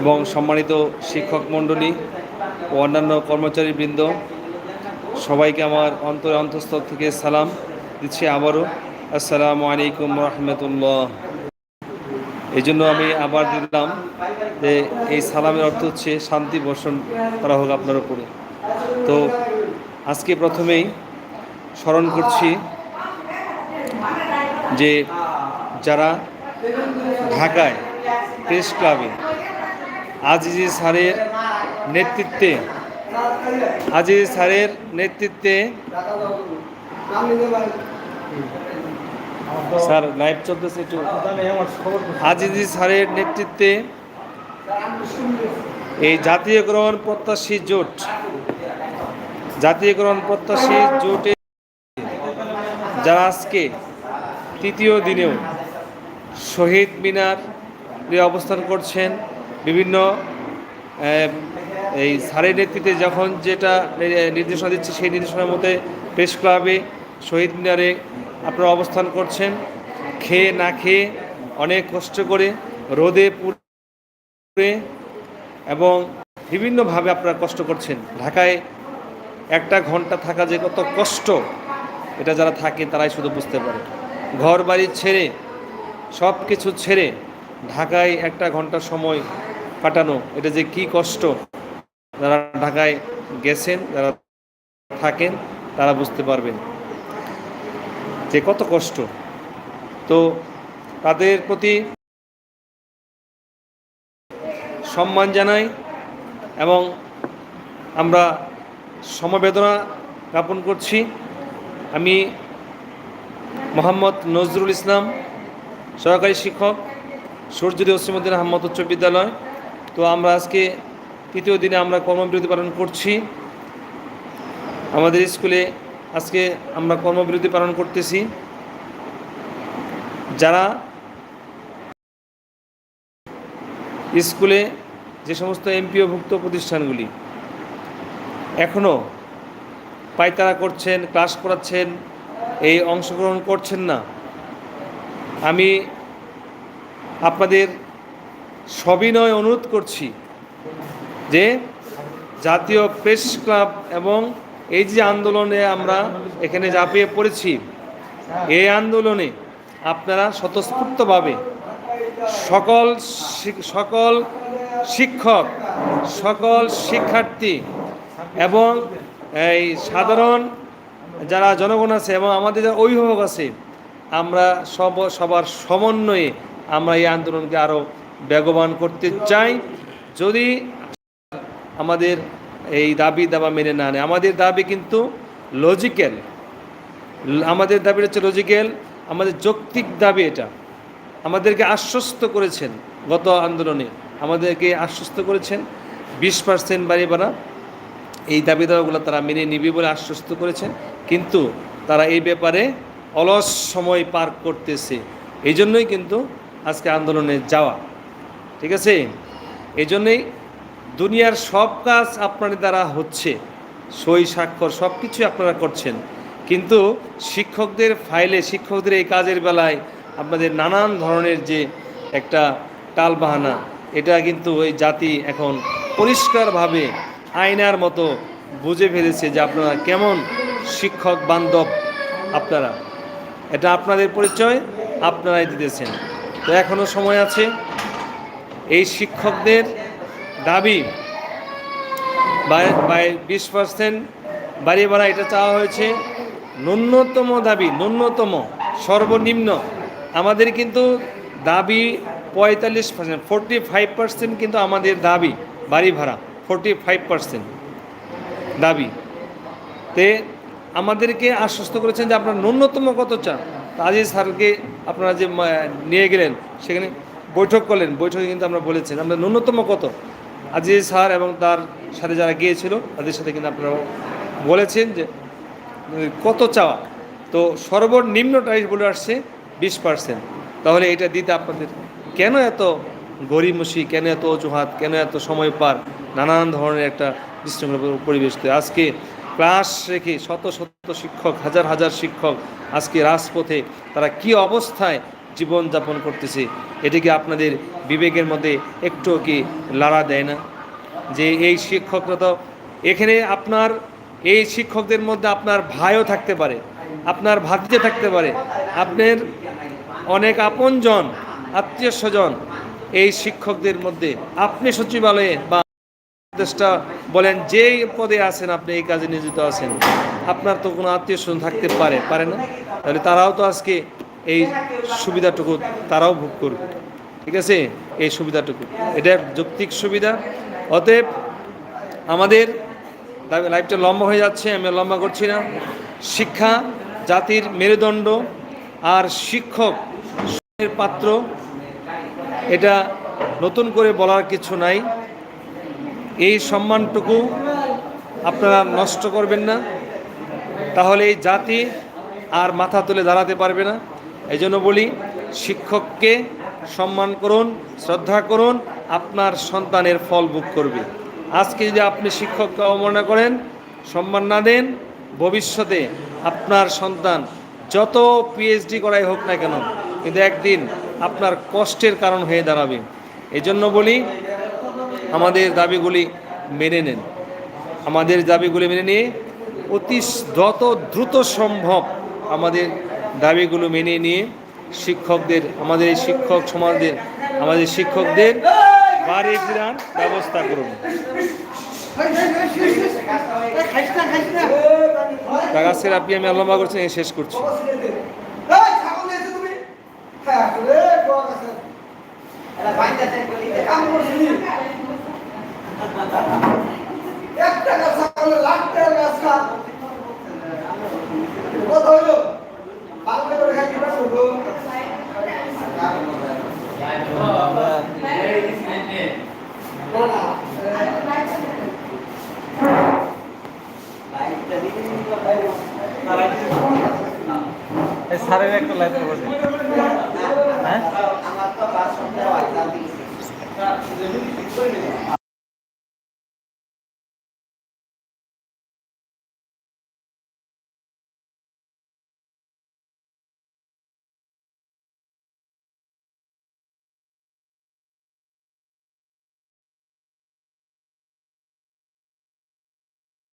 এবং সম্মানিত শিক্ষক মণ্ডলী ও অন্যান্য কর্মচারীবৃন্দ, সবাইকে আমার অন্তরে অন্তঃস্থল থেকে সালাম দিচ্ছি আবারও। আসসালামু আলাইকুম রহমতুল্লাহ। এই জন্য আমি আবার দিলাম যে এই সালামের অর্থ হচ্ছে শান্তি বর্ষণ করা হোক আপনার উপরে। তো আজকে প্রথমেই স্মরণ করছি যে যারা ঢাকায় প্রেস ক্লাবে আজিজি স্যারের নেতৃত্বে, আজিজ স্যারের নেতৃত্বে স্যার, লাইভ চলতেছে একটু। আজিজি স্যারের নেতৃত্বে এই জাতীয়করণ প্রত্যাশী জোট, জাতীয়করণ প্রত্যাশী জোটে যারা আজকে তৃতীয় দিনেও শহীদ মিনার অবস্থান করছেন বিভিন্ন এই স্যারের নেতৃত্বে যখন যেটা নির্দেশনা দিচ্ছে, সেই নির্দেশনার মধ্যে প্রেস ক্লাবে শহীদ মিনারে আপনারা অবস্থান করছেন। খেয়ে না খেয়ে অনেক কষ্ট করে রোদে পুড়ে এবং বিভিন্নভাবে আপনারা কষ্ট করছেন। ঢাকায় একটা ঘণ্টা থাকা যে কত কষ্ট, এটা যারা থাকে তারাই শুধু বুঝতে পারে। ঘর বাড়ি ছেড়ে সব কিছু ছেড়ে ঢাকায় একটা ঘণ্টা সময় কাটানো এটা যে কি কষ্ট। যারা ঢাকায় গেছেন, যারা থাকেন, তারা বুঝতে পারবেন যে কত কষ্ট। তো তাদের প্রতি সম্মান জানাই এবং আমরা সমবেদনা জ্ঞাপন করছি। আমি মোহাম্মদ নজরুল ইসলাম, সহকারী শিক্ষক সূর্যদী ওসিমুদ্দিন আহমদ উচ্চ বিদ্যালয়। তো আমরা আজকে তৃতীয় দিনে আমরা কর্মবিরতি পালন করছি। আমাদের স্কুলে আজকে আমরা কর্মবিরতি পালন করতেছি। যারা স্কুলে যে সমস্ত এমপিওভুক্ত প্রতিষ্ঠানগুলি এখনও পায়তারা করছেন, ক্লাস করাচ্ছেন, এই অংশগ্রহণ করছেন না, আমি আপনাদের সবিনয় অনুরোধ করছি যে জাতীয় প্রেস ক্লাব এবং এই যে আন্দোলনে আমরা এখানে ঝাঁপিয়ে পড়েছি এই আন্দোলনে আপনারা স্বতঃস্ফূর্তভাবে সকল সকল শিক্ষক, সকল শিক্ষার্থী এবং এই সাধারণ যারা জনগণ আছে এবং আমাদের যারা অভিভাবক আছে, আমরা সব সবার সমন্বয়ে আমরা এই আন্দোলনকে আরও বেগবান করতে চাই। যদি আমাদের এই দাবি দাবা মেনে না নেয়, আমাদের দাবি কিন্তু লজিক্যাল আমাদের দাবি হচ্ছে লজিক্যাল আমাদের যৌক্তিক দাবি এটা। আমাদেরকে আশ্বস্ত করেছেন গত আন্দোলনে। আমাদেরকে আশ্বস্ত করেছেন, বিশ পার্সেন্ট বাড়ি বাড়া এই দাবি দাবাগুলো তারা মেনে নিবে বলে আশ্বস্ত করেছেন। কিন্তু তারা এই ব্যাপারে অলস সময় পার করতেছে। এই জন্যই কিন্তু আজকে আন্দোলনে যাওয়া। ঠিক আছে? এই জন্যেই দুনিয়ার সব কাজ আপনাদের দ্বারা হচ্ছে। সই, স্বাক্ষর সব কিছুই আপনারা করছেন। কিন্তু শিক্ষকদের ফাইলে, শিক্ষকদের এই কাজের বেলায় আপনাদের নানান ধরনের যে একটা টালবাহানা, এটা কিন্তু ওই জাতি এখন পরিষ্কারভাবে আয়নার মতো বুঝে ফেলেছে যে আপনারা কেমন শিক্ষক বান্ধব আপনারা। এটা আপনাদের পরিচয়, আপনারাই দিতেছেন। তো এখনও সময় আছে। শিক্ষকদের দাবি বাই বিশ পার্সেন্ট বাড়ি ভাড়া এটা চাওয়া হয়েছে, ন্যূনতম দাবি, ন্যূনতম, সর্বনিম্ন, আমাদের কিন্তু দাবি পঁয়তাল্লিশ পার্সেন্ট ফোরটি ফাইভ পার্সেন্ট কিন্তু আমাদের দাবি, বাড়ি ভাড়া ফোরটি ফাইভ পার্সেন্ট দাবি। তে আমাদেরকে আশ্বস্ত করেছেন যে আপনার ন্যূনতম কত চান? তা আজিজ স্যারকে আপনারা যে নিয়ে গেলেন, সেখানে বৈঠক করলেন। বৈঠকে কিন্তু আমরা বলেছেন, আমরা ন্যূনতম কত? আজিজ স্যার এবং তার সাথে যারা গিয়েছিল, তাদের সাথে কিন্তু আপনারা বলেছেন যে, কত চাওয়া? তো সর্বনিম্নটাই বলে আসছে বিশ পার্সেন্ট তাহলে এটা দিতে আপনাদের কেন এত গরিমসি কেন এত অজুহাত, কেন এত সময় পার? নানান ধরনের একটা বিশৃঙ্খলা পরিবেশ আজকে ক্লাস রেখে শত শত শিক্ষক, হাজার হাজার শিক্ষক আজকে রাজপথে তারা কি অবস্থায় জীবন যাপন করতেছে, এটি কি আপনাদের বিবেকের মধ্যে একটু কি লাড়া দেয় না? যে এই শিক্ষকরা তো এখানে আপনার, এই শিক্ষকদের মধ্যে আপনার ভাইও থাকতে পারে, আপনার ভাতিজা থাকতে পারে, আপনার অনেক আপনজন, আত্মীয় স্বজন এই শিক্ষকদের মধ্যে আপনি সচিবালয়ে বা উপদেষ্টা বলেন, যেই পদে আছেন আপনি, এই কাজে নিয়োজিত আছেন, আপনার তো কোনো আত্মীয় স্বজন থাকতে পারে পারে না? তাহলে তারাও তো আজকে এই সুবিধাটুকু তারাও ভোগ করবে। ঠিক আছে? এই সুবিধাটুকু। এটা যৌক্তিক সুবিধা। অতএব আমাদের লাইফটা লম্বা হয়ে যাচ্ছে আমি লম্বা করছি না। শিক্ষা, জাতির মেরুদণ্ড আর শিক্ষক পাত্র, এটা নতুন করে বলার কিছু নাই। এই সম্মানটুকু আপনারা নষ্ট করবেন না। তাহলে এই জাতি আর মাথা তুলে দাঁড়াতে পারবে না। এই জন্য বলি, শিক্ষককে সম্মান করুন, শ্রদ্ধা করুন, আপনার সন্তানের ফল ভোগ করবে। আজকে যদি আপনি শিক্ষককে অবমাননা করেন, সম্মান না দেন, ভবিষ্যতে আপনার সন্তান যত পিএইচডি করাই হোক না কেন, কিন্তু একদিন আপনার কষ্টের কারণ হয়ে দাঁড়াবে। এই জন্য বলি, আমাদের দাবিগুলি মেনে নেন। আমাদের দাবিগুলি মেনে নিয়ে অতি যত দ্রুত সম্ভব আমাদের দাবিগুলো মেনে নিয়ে শিক্ষকদের, আমাদের এই শিক্ষক সমাজদের আমাদের শিক্ষকদের বাড়ি ফেরার ব্যবস্থা করুন। আপনি আমি আলম্বা করছি এই শেষ করছি। একটা ছাগলের লাখ টাকার গাছ খা কত হইল বাংলা করে খাই কিবা করব না না এই স্যারের একটা লাইভ বসে হ্যাঁ?